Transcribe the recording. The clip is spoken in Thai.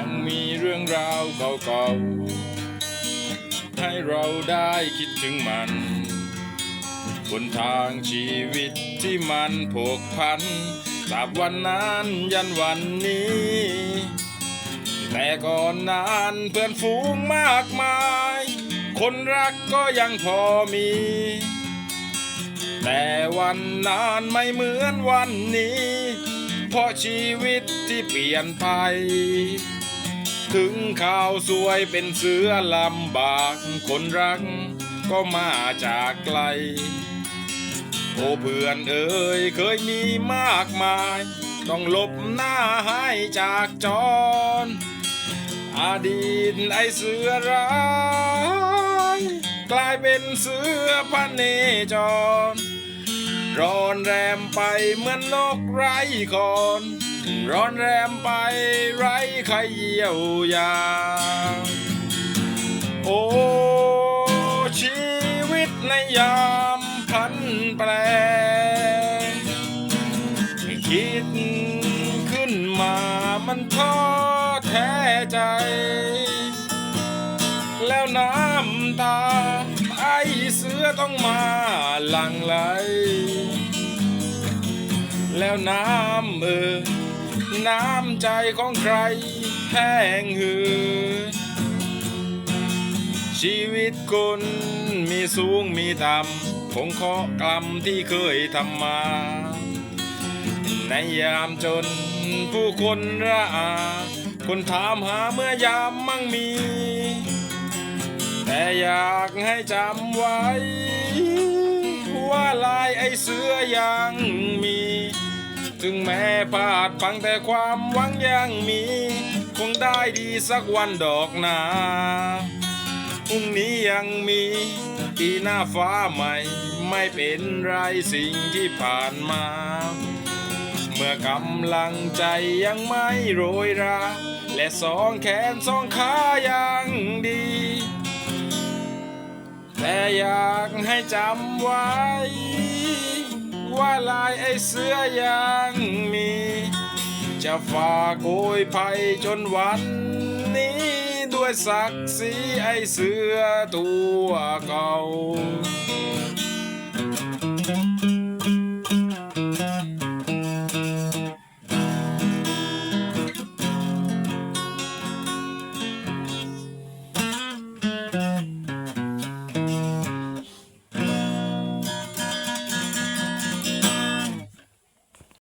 ังมีเรื่องราวเก่าๆ ให้เราได้คิดถึงมัน บนทางชีวิตที่มันผูกพันจากวันนั้นยันวันนี้ แต่ก่อนนานเพื่อนฝูงมากมาย คนรักก็ยังพอมี แต่วันนานไม่เหมือนวันนี้ เพราะชีวิตที่เปลี่ยนไป ถึงข่าวสวยเป็นเสือลำบากคนรัก ก็มาจากไกล โอ้เพื่อนเอ๋ยเคยมีมากมาย ต้องหลบหน้าให้จากจรอดีตไอเสือร้ายกลายเป็นเสือพระเนจร ร้อนแรมไปเหมือนนกไร้คอน ร้อนแรมไปไร้ใครเยียวยา โอ้ชีวิตในยามพันแปรคิดขึ้นมามันท้อแท้ใจ แล้วน้ำตา ไอเสือต้องมาหลังไหล แล้วน้ำเออ น้ำใจของใครแห้งเหือดชีวิตคนมีสูงมีต่ำคงเคาะกรรมที่เคยทำมา ในยามจนผู้คนระอา คนถามหาเมื่อยามมั่งมี แต่อยากให้จำไว้ ว่าลายไอเสือยังมี ถึงแม้พลาดพังแต่ความหวังยังมี คงได้ดีสักวันดอกนาพรุ่งนี้ยังมีปีหน้าฟ้าใหม่ ไม่เป็นไรสิ่งที่ผ่านมา เมื่อกำลังใจยังไม่โรยรา และสองแขนสองขายังดี แต่อยากให้จำไว้ ว่าลายไอเสื้อยังมี จะฝากโอยภัยจนวันนี้ ด้วยศักดิ์ศรีไอเสื้อตัวเก่า